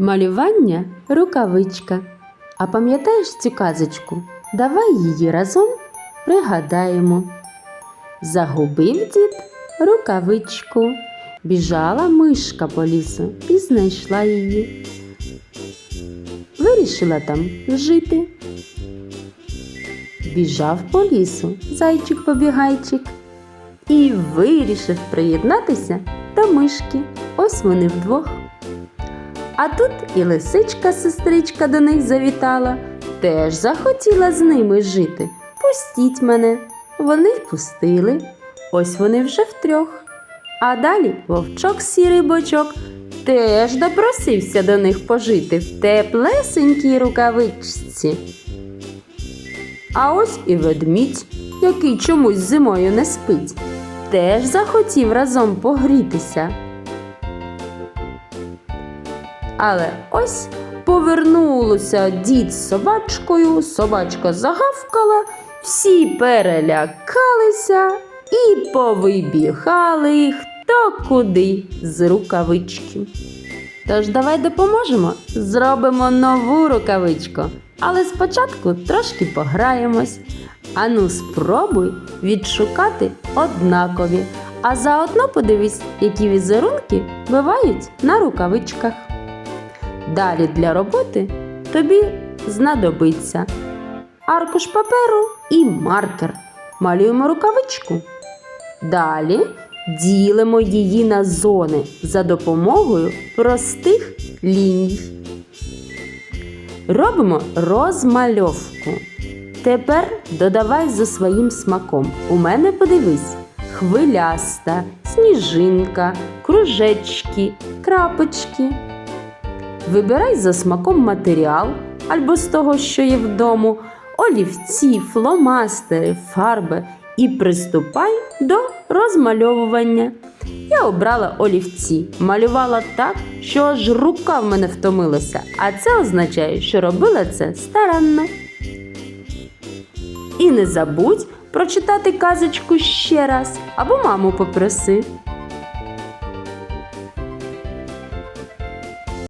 Малювання рукавичка. А пам'ятаєш цю казочку? Давай її разом пригадаємо. Загубив дід рукавичку. Біжала мишка по лісу і знайшла її. Вирішила там жити. Біжав по лісу зайчик-побігайчик і вирішив приєднатися до мишки. Ось вони вдвох. А тут і лисичка сестричка до них завітала, теж захотіла з ними жити. Пустіть мене. Вони й пустили. Ось вони вже втрьох. А далі вовчок сірий бочок теж допросився до них пожити в теплесенькій рукавичці. А ось і ведмідь, який чомусь зимою не спить, теж захотів разом погрітися. Але ось повернулося дід з собачкою, собачка загавкала, всі перелякалися і повибігали хто куди з рукавички. Тож давай допоможемо, зробимо нову рукавичку. Але спочатку трошки пограємось. Ану, спробуй відшукати однакові, а заодно подивись, які візерунки бувають на рукавичках. Далі для роботи тобі знадобиться аркуш паперу і маркер. Малюємо рукавичку. Далі ділимо її на зони за допомогою простих ліній. Робимо розмальовку. Тепер додавай за своїм смаком. У мене подивись: хвиляста, сніжинка, кружечки, крапочки. Вибирай за смаком матеріал або з того, що є вдома, олівці, фломастери, фарби і приступай до розмальовування. Я обрала олівці, малювала так, що аж рука в мене втомилася, а це означає, що робила це старанно. І не забудь прочитати казочку ще раз або маму попроси.